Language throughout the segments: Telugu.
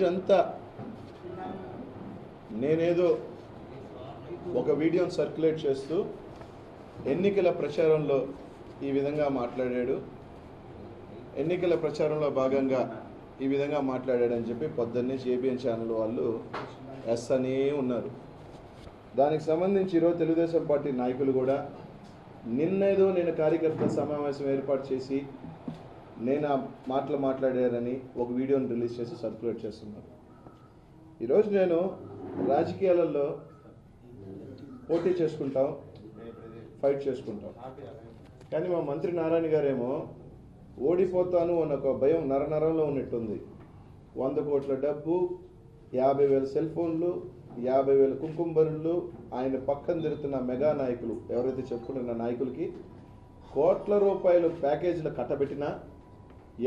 రోజంతా నేనేదో ఒక వీడియోని సర్క్యులేట్ చేస్తూ ఎన్నికల ప్రచారంలో ఈ విధంగా మాట్లాడాడు. ఎన్నికల ప్రచారంలో భాగంగా ఈ విధంగా మాట్లాడాడని చెప్పి పొద్దున్నే జేబీఎన్ ఛానల్ వాళ్ళు ఎస్ అనే ఉన్నారు. దానికి సంబంధించి ఈరోజు తెలుగుదేశం పార్టీ నాయకులు కూడా నిన్నేదో నేను కార్యకర్తల సమావేశం ఏర్పాటు చేసి నేను ఆ మాటలు మాట్లాడారని ఒక వీడియోని రిలీజ్ చేసి సర్క్యులేట్ చేస్తున్నారు. ఈరోజు నేను రాజకీయాలలో పోటీ చేసుకుంటాం ఫైట్ చేసుకుంటాం. కానీ మా మంత్రి నారాయణ గారేమో ఓడిపోతాను అన్న ఒక భయం నరనరంలో ఉన్నట్టుంది. వంద కోట్ల డబ్బు యాభై వేల సెల్ ఫోన్లు యాభై వేల కుంకుంబరులు ఆయన పక్కన తిరుగుతున్న మెగా నాయకులు ఎవరైతే చెప్పుకుంటున్న నాయకులకి కోట్ల రూపాయలు ప్యాకేజీలు కట్టబెట్టినా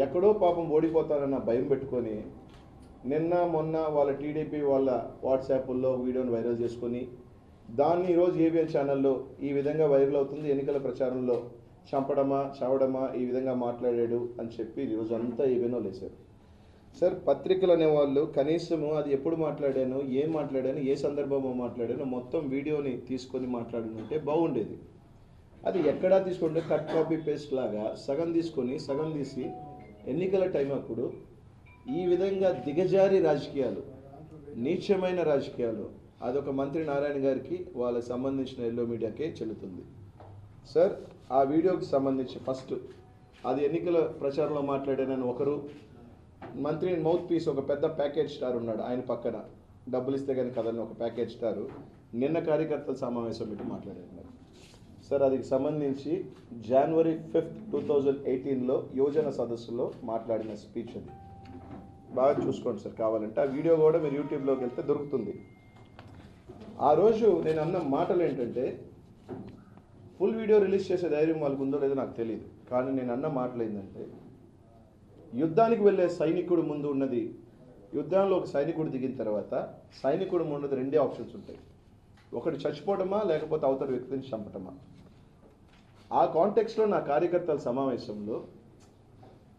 ఎక్కడో పాపం ఓడిపోతారన్న భయం పెట్టుకొని నిన్న మొన్న వాళ్ళ టీడీపీ వాళ్ళ వాట్సాప్ల్లో వీడియోని వైరల్ చేసుకొని దాన్ని ఈరోజు ఏబిఎన్ ఛానల్లో ఈ విధంగా వైరల్ అవుతుంది ఎన్నికల ప్రచారంలో చంపడమా చావడమా ఈ విధంగా మాట్లాడాడు అని చెప్పి ఈరోజు అంతా ఏవేనో లేశారు. సార్ పత్రికలు అనేవాళ్ళు కనీసము అది ఎప్పుడు మాట్లాడాను ఏం మాట్లాడాను ఏ సందర్భంలో మాట్లాడాను మొత్తం వీడియోని తీసుకొని మాట్లాడినంటే బాగుండేది. అది ఎక్కడా తీసుకుంటే కట్ కాపీ పేస్ట్ లాగా సగం తీసుకొని సగం తీసి ఎన్నికల టైం అప్పుడు ఈ విధంగా దిగజారి రాజకీయాలు నీచమైన రాజకీయాలు అదొక మంత్రి నారాయణ గారికి వాళ్ళకి సంబంధించిన ఎల్లో మీడియాకే చెల్లుతుంది. సార్ ఆ వీడియోకి సంబంధించి ఫస్ట్ అది ఎన్నికల ప్రచారంలో మాట్లాడానని ఒకరు మంత్రి మౌత్ పీస్ ఒక పెద్ద ప్యాకేజ్ స్టార్ ఉన్నాడు ఆయన పక్కన. డబ్బులు ఇస్తే కానీ కదని ఒక ప్యాకేజ్ స్టారు నిన్న కార్యకర్తల సమావేశం పెట్టి మాట్లాడారు. సార్ అది సంబంధించి జనవరి ఫిఫ్త్ టూ థౌజండ్ ఎయిటీన్లో యువజన సదస్సులో మాట్లాడిన స్పీచ్ అది. బాగా చూసుకోండి సార్ కావాలంటే. ఆ వీడియో కూడా మీరు యూట్యూబ్లోకి వెళ్తే దొరుకుతుంది. ఆ రోజు నేను అన్న మాటలు ఏంటంటే ఫుల్ వీడియో రిలీజ్ చేసే ధైర్యం వాళ్ళకు ఉందో లేదో నాకు తెలియదు కానీ నేను అన్న మాటలు ఏంటంటే యుద్ధానికి వెళ్ళే సైనికుడు ముందు ఉన్నది యుద్ధంలో ఒక సైనికుడు దిగిన తర్వాత సైనికుడు ముందు రెండే ఆప్షన్స్ ఉంటాయి. ఒకటి చచ్చిపోవడమా లేకపోతే అవతల వ్యక్తిని చంపటమా. ఆ కాంటెక్స్లో నా కార్యకర్తల సమావేశంలో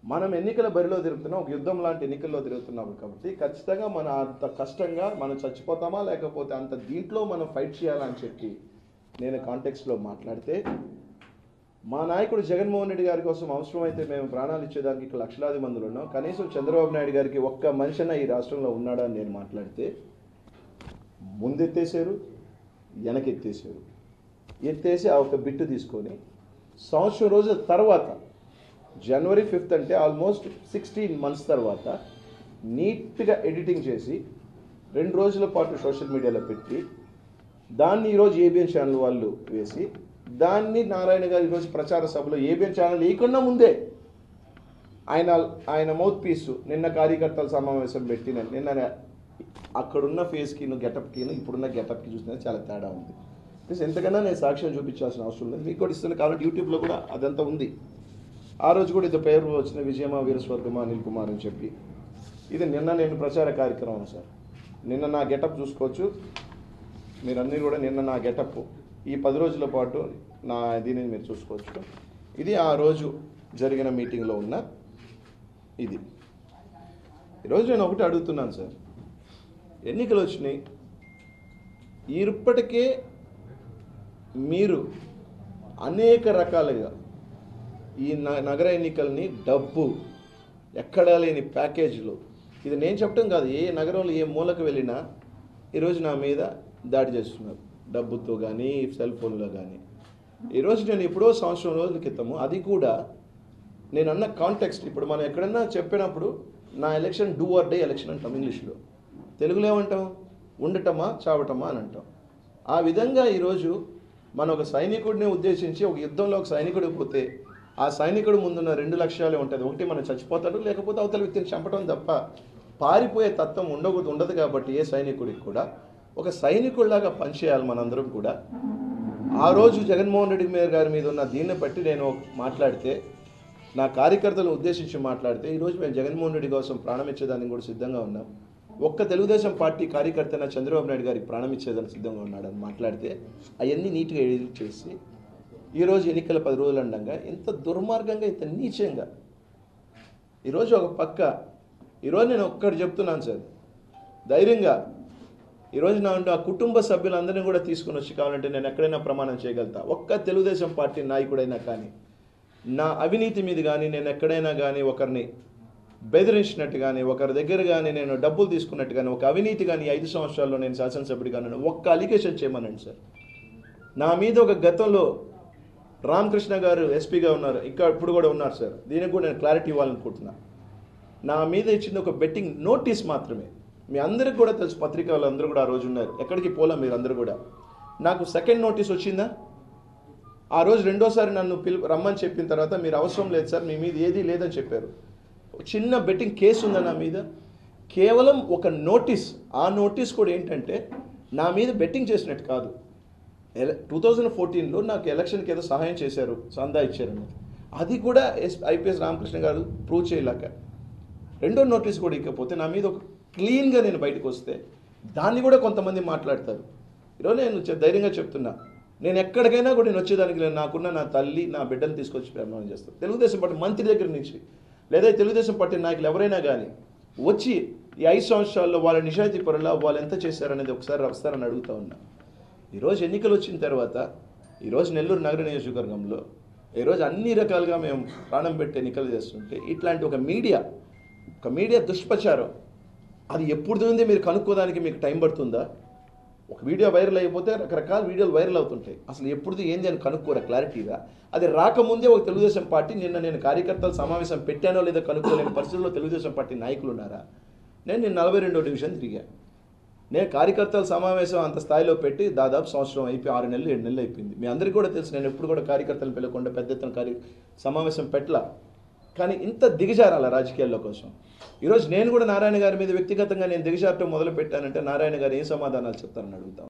మనం ఎన్నికల బరిలో తిరుగుతున్నాం ఒక యుద్ధం లాంటి ఎన్నికల్లో తిరుగుతున్నాం కాబట్టి ఖచ్చితంగా మన అంత కష్టంగా మనం చచ్చిపోతామా లేకపోతే అంత దీంట్లో మనం ఫైట్ చేయాలని చెప్పి నేను కాంటెక్స్లో మాట్లాడితే మా నాయకుడు జగన్మోహన్ రెడ్డి గారి కోసం అవసరమైతే మేము ప్రాణాలు ఇచ్చేదానికి ఇక్కడ లక్షలాది మందులు ఉన్నాం. కనీసం చంద్రబాబు నాయుడు గారికి ఒక్క మనిషిన ఈ రాష్ట్రంలో ఉన్నాడా అని నేను మాట్లాడితే ముందెత్తేసారు వెనకెత్తేసారు ఎత్తేసి ఆ ఒక బిట్టు తీసుకొని సంవత్సరం రోజుల తర్వాత జనవరి ఫిఫ్త్ అంటే ఆల్మోస్ట్ సిక్స్టీన్ మంత్స్ తర్వాత నీట్గా ఎడిటింగ్ చేసి రెండు రోజుల పాటు సోషల్ మీడియాలో పెట్టి దాన్ని ఈరోజు ఏబిఎన్ ఛానల్ వాళ్ళు వేసి దాన్ని నారాయణ గారు ఈరోజు ప్రచార సభలో ఏబిఎన్ ఛానల్ లేకుండా ముందే ఆయన ఆయన మౌత్ పీస్ నిన్న కార్యకర్తల సమావేశం పెట్టిన నిన్న అక్కడున్న ఫేస్కిను గెటప్కిను ఇప్పుడున్న గెటప్కి చూసినా చాలా తేడా ఉంది. ప్లస్ ఎంతకన్నా నేను సాక్ష్యం చూపించాల్సిన అవసరం లేదు. మీకు కూడా ఇస్తున్నాను కాబట్టి యూట్యూబ్లో కూడా అదంతా ఉంది. ఆ రోజు కూడా ఇది పేరు వచ్చిన విజయమా వీరస్వర్గమ అనిల్ కుమార్ అని చెప్పి. ఇది నిన్న నేను ప్రచార కార్యక్రమం సార్. నిన్న నా గెటప్ చూసుకోవచ్చు. మీరన్నీ కూడా నిన్న నా గెటప్. ఈ పది రోజుల పాటు నా దీనిని మీరు చూసుకోవచ్చు. ఇది ఆ రోజు జరిగిన మీటింగ్లో ఉన్న ఇది. ఈరోజు నేను ఒకటి అడుగుతున్నాను సార్. ఎన్నికలు వచ్చినాయి. ఇప్పటికే మీరు అనేక రకాలుగా ఈ నగర ఎన్నికల్ని డబ్బు ఎక్కడా లేని ప్యాకేజీలు. ఇది నేను చెప్పడం కాదు ఏ నగరంలో ఏ మూలకు వెళ్ళినా ఈరోజు నా మీద దాడి చేస్తున్నారు. డబ్బుతో కానీ సెల్ ఫోన్లో కానీ ఈరోజు నేను ఎప్పుడో సంవత్సరం రోజుల క్రితము అది కూడా నేను అన్న కాంటెక్స్ట్ ఇప్పుడు మనం ఎక్కడన్నా చెప్పినప్పుడు నా election do or die election అంటాం ఇంగ్లీష్లో. తెలుగులో ఏమంటాం? ఉండటమా చావటమా అని అంటాం. ఆ విధంగా ఈరోజు మన ఒక సైనికుడిని ఉద్దేశించి ఒక యుద్ధంలో ఒక సైనికుడు పోతే ఆ సైనికుడు ముందున్న రెండు లక్ష్యాలే ఉంటుంది ఒకటి మనం చచ్చిపోతాడు లేకపోతే అవతల వ్యక్తిని చంపడం తప్ప పారిపోయే తత్వం ఉండకూడదు ఉండదు కాబట్టి ఏ సైనికుడికి కూడా ఒక సైనికుడిలాగా పనిచేయాలి మనందరం కూడా. ఆ రోజు జగన్మోహన్ రెడ్డి గారి మీద ఉన్న దీన్ని బట్టి నేను మాట్లాడితే నా కార్యకర్తలను ఉద్దేశించి మాట్లాడితే ఈరోజు మేము జగన్మోహన్ రెడ్డి కోసం ప్రాణం ఇచ్చేదానికి కూడా సిద్ధంగా ఉన్నాం. ఒక్క తెలుగుదేశం పార్టీ కార్యకర్తన చంద్రబాబు నాయుడు గారికి ప్రాణం ఇచ్చేదని సిద్ధంగా ఉన్నాడని మాట్లాడితే అవన్నీ నీట్గా ఎడిట్ చేసి ఈరోజు ఎన్నికల పది రోజులు అండంగా ఇంత దుర్మార్గంగా ఇంత నీచంగా. ఈరోజు ఒక పక్క ఈరోజు నేను ఒక్కటి చెప్తున్నాను సార్. ధైర్యంగా ఈరోజు నా ఆ కుటుంబ సభ్యులందరినీ కూడా తీసుకుని వచ్చి కావాలంటే నేను ఎక్కడైనా ప్రమాణం చేయగలుగుతా. ఒక్క తెలుగుదేశం పార్టీ నాయకుడైనా కానీ నా అవినీతి మీద కానీ నేను ఎక్కడైనా కానీ ఒకరిని బెదిరించినట్టు కానీ ఒకరి దగ్గర కానీ నేను డబ్బులు తీసుకున్నట్టు కానీ ఒక అవినీతి కానీ ఐదు సంవత్సరాల్లో నేను శాసనసభ్యుడిగా కానీ ఒక్క అలిగేషన్ చేయమనండి సార్. నా మీద ఒక గతంలో రామకృష్ణ గారు ఎస్పీగా ఉన్నారు ఇంకా ఇప్పుడు కూడా ఉన్నారు సార్. దీనికి కూడా నేను క్లారిటీ ఇవ్వాలనుకుంటున్నా నా మీద ఇచ్చిన ఒక బెట్టింగ్ నోటీస్ మాత్రమే. మీ అందరికి కూడా తెలుసు పత్రిక వాళ్ళందరూ కూడా ఆ రోజు ఉన్నారు. ఎక్కడికి పోలా మీరు అందరూ కూడా. నాకు సెకండ్ నోటీస్ వచ్చిందా? ఆ రోజు రెండోసారి నన్ను పిలు రమ్మని చెప్పిన తర్వాత మీరు అవసరం లేదు సార్ మీ మీద ఏదీ లేదని చెప్పారు. చిన్న బెట్టింగ్ కేసు ఉందా నా మీద? కేవలం ఒక నోటీస్ ఆ నోటీస్ కూడా ఏంటంటే నా మీద బెట్టింగ్ చేసినట్టు కాదు. టూ థౌజండ్ ఫోర్టీన్లో నాకు ఎలక్షన్కి ఏదో సహాయం చేశారు సందా ఇచ్చారని అది కూడా ఎస్ ఐపీఎస్ రామకృష్ణ గారు ప్రూవ్ చేయలేక. రెండో నోటీస్ కూడా ఇకపోతే నా మీద ఒక క్లీన్గా నేను బయటకు వస్తే దాన్ని కూడా కొంతమంది మాట్లాడతారు. ఈరోజు నేను ధైర్యంగా చెప్తున్నా. నేను ఎక్కడికైనా కూడా నేను వచ్చేదానికి నేను నాకున్న నా తల్లి నా బిడ్డను తీసుకొచ్చి ప్రమాణం చేస్తాను తెలుగుదేశం పార్టీ మంత్రి దగ్గర నుంచి లేదా తెలుగుదేశం పార్టీ నాయకులు ఎవరైనా కానీ వచ్చి ఈ ఐదు సంవత్సరాల్లో వాళ్ళ నిజాయితీ పరుల వాళ్ళు ఎంత చేశారనేది ఒకసారి వస్తారని అడుగుతా ఉన్నా. ఈరోజు ఎన్నికలు వచ్చిన తర్వాత ఈరోజు నెల్లూరు నగర నియోజకవర్గంలో ఈరోజు అన్ని రకాలుగా మేము ప్రాణం పెట్టి ఎన్నికలు చేస్తుంటే ఇట్లాంటి ఒక మీడియా ఒక మీడియా దుష్ప్రచారం అది ఎప్పుడు ఉంది? మీరు కనుక్కోడానికి మీకు టైం పడుతుందా? ఒక వీడియో వైరల్ అయిపోతే రకరకాల వీడియోలు వైరల్ అవుతుంటాయి. అసలు ఎప్పుడుది ఏంది అని కనుక్కోరా క్లారిటీగా? అది రాకముందే ఒక తెలుగుదేశం పార్టీ నిన్న నేను కార్యకర్తల సమావేశం పెట్టానో లేదో కనుక్కోలేని పరిస్థితుల్లో తెలుగుదేశం పార్టీ నాయకులు ఉన్నారా? నేను నేను నలభై రెండో డివిజన్ తిరిగా. నేను కార్యకర్తల సమావేశం అంత స్థాయిలో పెట్టి దాదాపు సంవత్సరం అయిపోయి ఆరు నెలలు ఏడు నెలలు అయిపోయింది. మీ అందరికీ కూడా తెలుసు నేను ఎప్పుడు కూడా కార్యకర్తలు పిలవకుండా పెద్ద ఎత్తున కార్య సమావేశం పెట్టలా. కానీ ఇంత దిగజారాల రాజకీయాల్లో కోసం? ఈరోజు నేను కూడా నారాయణ గారి మీద వ్యక్తిగతంగా నేను దిగజారటం మొదలు పెట్టానంటే నారాయణ గారు ఏం సమాధానాలు చెప్తారని అడుగుతాం?